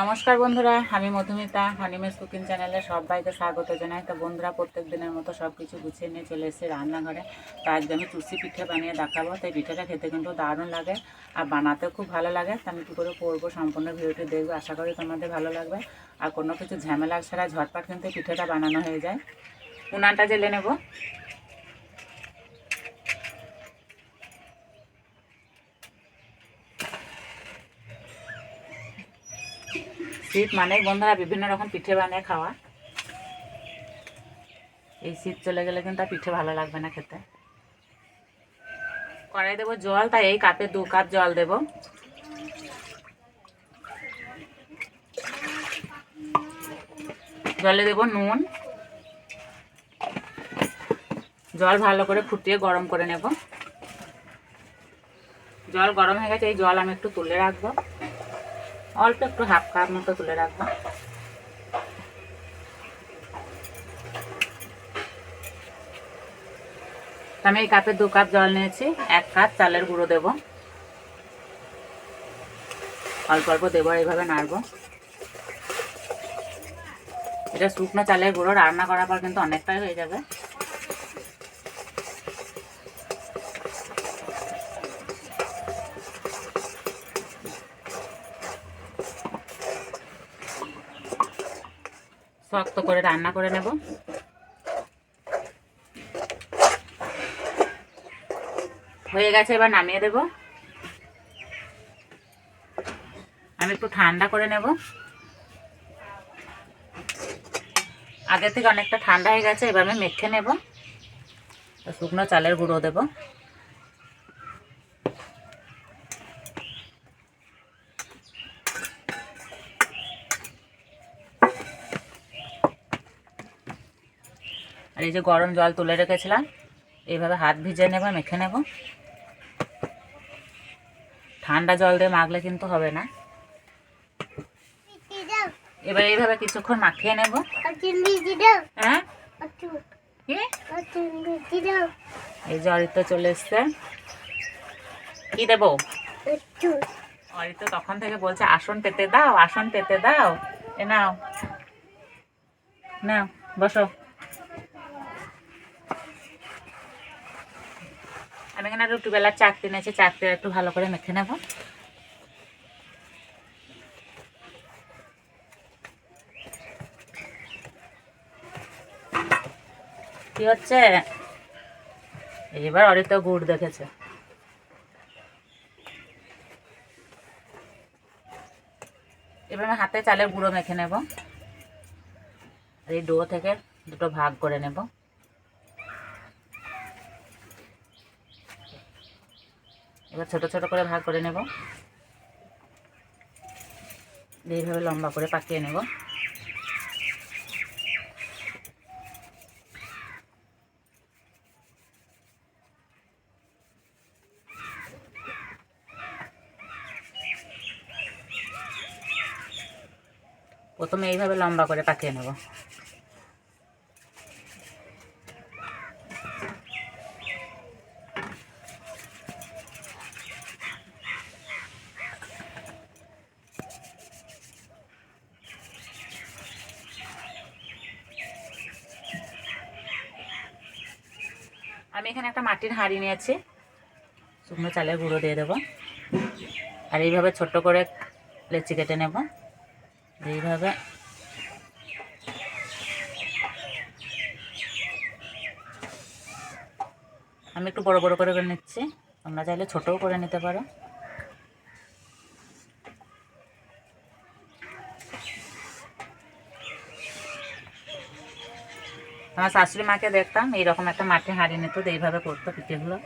নমস্কার বন্ধুরা, আমি মধুমিতা হানিমেস কুকিং চ্যানেলে সবাইকে স্বাগত জানাই। তো বন্ধুরা, প্রত্যেক দিনের মতো সব কিছু গুছিয়ে নিয়ে চলে এসেছি রান্নাঘরে। তো আজকে আমি চুষি পিঠে বানিয়ে দেখাবো। তো এই পিঠেটা খেতে কিন্তু দারুণ লাগে আর বানাতেও খুব ভালো লাগে। তো আমি কী করে করব সম্পূর্ণ ভিডিওটি দেখব। আশা করি তোমাদের ভালো লাগবে। আর কোনো কিছু ঝামেলা ছাড়া ঝটপট কিন্তু পিঠেটা বানানো হয়ে যায়। উনানটা জেলে নেব। শীত মানে বন্ধুরা বিভিন্ন রকম পিঠে বানিয়ে খাওয়া। এই শীত চলে গেলে কিন্তু আর পিঠে ভালো লাগবে না খেতে। কড়াই দেবো জল, তাই এই কাপে দু কাপ জল দেব। জলে দেব নুন। জল ভালো করে ফুটিয়ে গরম করে নেব। জল গরম হয়ে গেছে, এই জল আমি একটু তুলে রাখব। অল্প একটু হাফ কাপ মতো তুলে রাখব। আমি এই কাপে দু কাপ জল নিয়েছি, এক কাপ চালের গুঁড়ো দেব। অল্প অল্প দেবো, এইভাবে নাড়বো। এটা শুকনো চালের গুঁড়ো, রান্না করার পর কিন্তু অনেকটাই হয়ে যাবে। শক্ত করে রান্না করে নেব। হয়ে গেছে, এবার নামিয়ে দেব। আমি একটু ঠান্ডা করে নেব। আগে থেকে অনেকটা ঠান্ডা হয়ে গেছে, এবার আমি মেখে নেব। শুকনো চালের গুঁড়ো দেবো। এই যে গরম জল তুলে রেখেছিলাম এইভাবে হাত ভিজে নেব, মেখে নেব। ঠান্ডা জল দিয়ে মাখলে কিন্তু হবে না। এবার এইভাবে কিছুক্ষণ মাখিয়ে নেব। হ্যাঁ? এই যে অরিত্য চলে এসছে। কি দেব? অরিত্য তখন থেকে বলছে, আসন পেতে দাও, আসন পেতে দাও। এ নাও। নাও, বসো। এখানে রুটি বেলার চাকতি নিয়েছি চাকতি একটু ভালো করে মেখে নেব। কি হচ্ছে? এবার অরিত গুড় দেখেছে। এবার আমি হাতে চালের গুঁড়ো মেখে নেব। এই ডো থেকে দুটো ভাগ করে নেব। এবার ছোট ছোট করে ভাগ করে নেব। এইভাবে লম্বা করে পাকিয়ে নেব। প্রথমে এইভাবে লম্বা করে পাকিয়ে নেব। আমি এখানে একটা মাটির হাঁড়ি নিয়েছি। শুকনো চালের গুঁড়ো দিয়ে দেবো। আর এইভাবে ছোট্ট করে লেচি কেটে নেব। এইভাবে। আমি একটু বড় বড় করে করে নিচ্ছি। তোমরা চাইলে ছোটও করে নিতে পারো। আমার শাশুড়ি মাকে দেখতাম এইরকম একটা মাঠে হাঁড়ি নিত এইভাবে করতো পিঠেগুলো।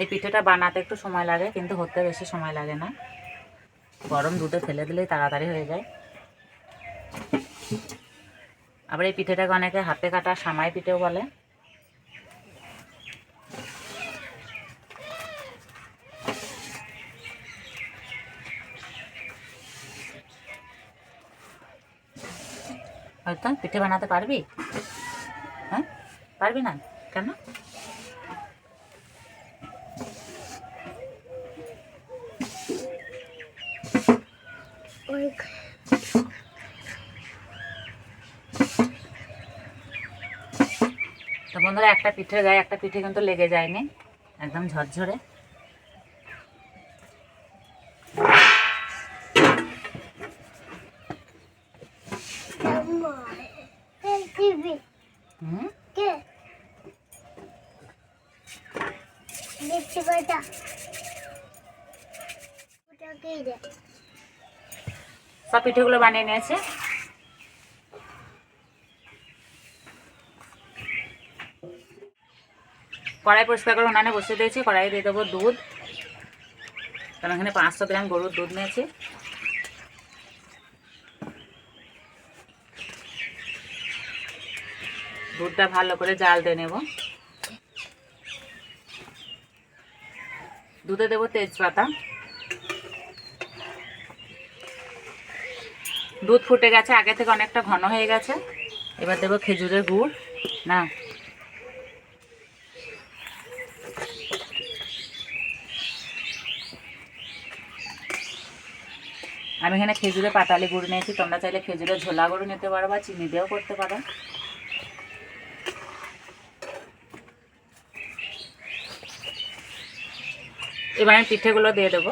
এই পিঠেটা বানাতে একটু সময় লাগে, কিন্তু হতে বেশি সময় লাগে না। গরম দুধে ফেলে দিলেই তাড়াতাড়ি হয়ে যায়। আবার এই পিঠেটাকে অনেকে হাতে কাটা সামাই পিঠেও বলে। পিঠে বানাতে পারবি? হ্যাঁ? পারবি না? কেন? তো বন্ধুরা, একটা পিঠের গায়ে একটা পিঠে কিন্তু লেগে যায়নি, একদম ঝরঝরে। সব পিঠেগুলো বানিয়ে নিয়েছে। কড়াই পরিষ্কার করে উনানে বসিয়ে দিয়েছি কড়াই দিয়ে দেবো দুধ। কারণ এখানে পাঁচশো গ্রাম গরুর দুধ নিয়েছি। দুধটা ভালো করে জাল দিয়ে নেব। দুধে দেবো তেজপাতা। দুধ ফুটে গেছে, আগে থেকে অনেকটা ঘন হয়ে গেছে। এবার দেবো খেজুরের গুড়, না আমি এখানে খেজুরে পাতালি গুড় নিয়েছি। তোমরা চাইলে খেজুরের ঝোলা গুঁড়ো নিতে পারো বা চিনি দিয়েও করতে পারো। এবার আমি পিঠেগুলো দিয়ে দেবো।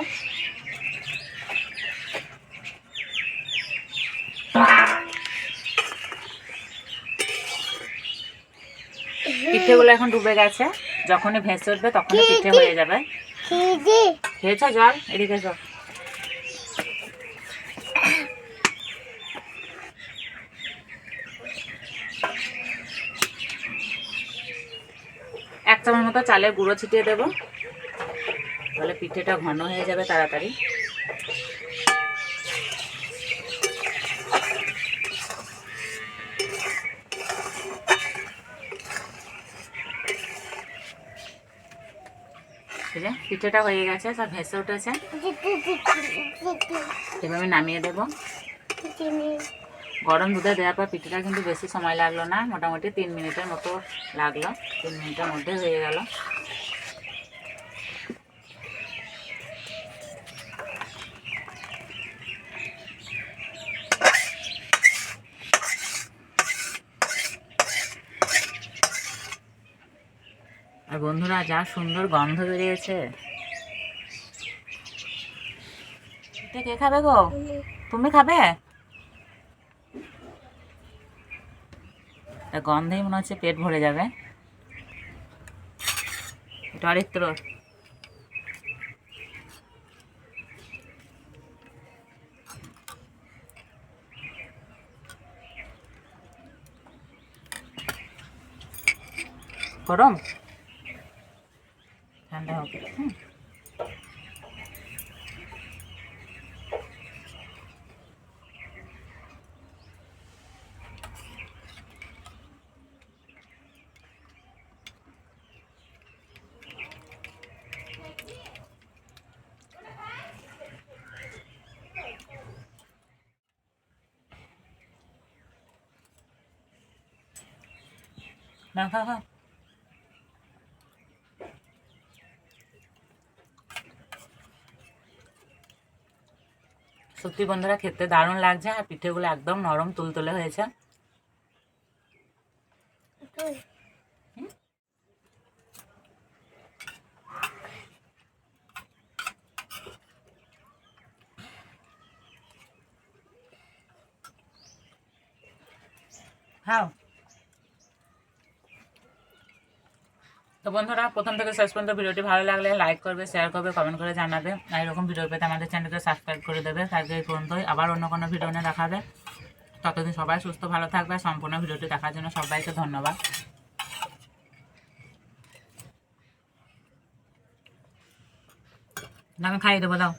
পিঠেগুলো এখন ডুবে গেছে। যখনই ভেসে উঠবে তখনই পিঠে হয়ে যাবে। খেয়েছ জল? এদিকে জল চামচ মতো চালের গুঁড়ো ছিটিয়ে দেবো। তাহলে পিঠেটা ঘন হয়ে যাবে তাড়াতাড়ি। পিঠেটা হয়ে গেছে, সব ভেসে উঠেছে। এবার আমি নামিয়ে দেবো। গরম দুধে দেওয়ার পর পিঠেটা কিন্তু বেশি সময় লাগল না, মোটামুটি তিন মিনিটের মতো লাগল। তিন মিনিটের মধ্যে হয়ে গেল। আর বন্ধুরা, যা সুন্দর গন্ধ বেরিয়েছে। কে খাবে গো? তুমি খাবে? তা গন্ধেই মনে হচ্ছে পেট ভরে যাবে। এটা গরম? ঠান্ডা হোক। হুম। সত্যি বন্ধুরা খেতে দারুণ লাগছে আর পিঠেগুলো একদম নরম তুলতুলে হয়েছে। তুই তো বন্ধুরা, প্রথম থেকে শেষ পর্যন্ত ভিডিওটি ভালো লাগলে লাইক করবে শেয়ার করবে কমেন্ট করে জানাবে। আর এরকম ভিডিও পেতে আমাদের চ্যানেলকে সাবস্ক্রাইব করে দেবে। তাকে এই পর্যন্তই। আবার অন্য কোনো ভিডিও নিয়ে দেখাবে ততদিন সবাই সুস্থ, ভালো থাকবে। সম্পূর্ণ ভিডিওটি দেখার জন্য সবাইকে ধন্যবাদ। না খাইয়ে দেবো, দাও।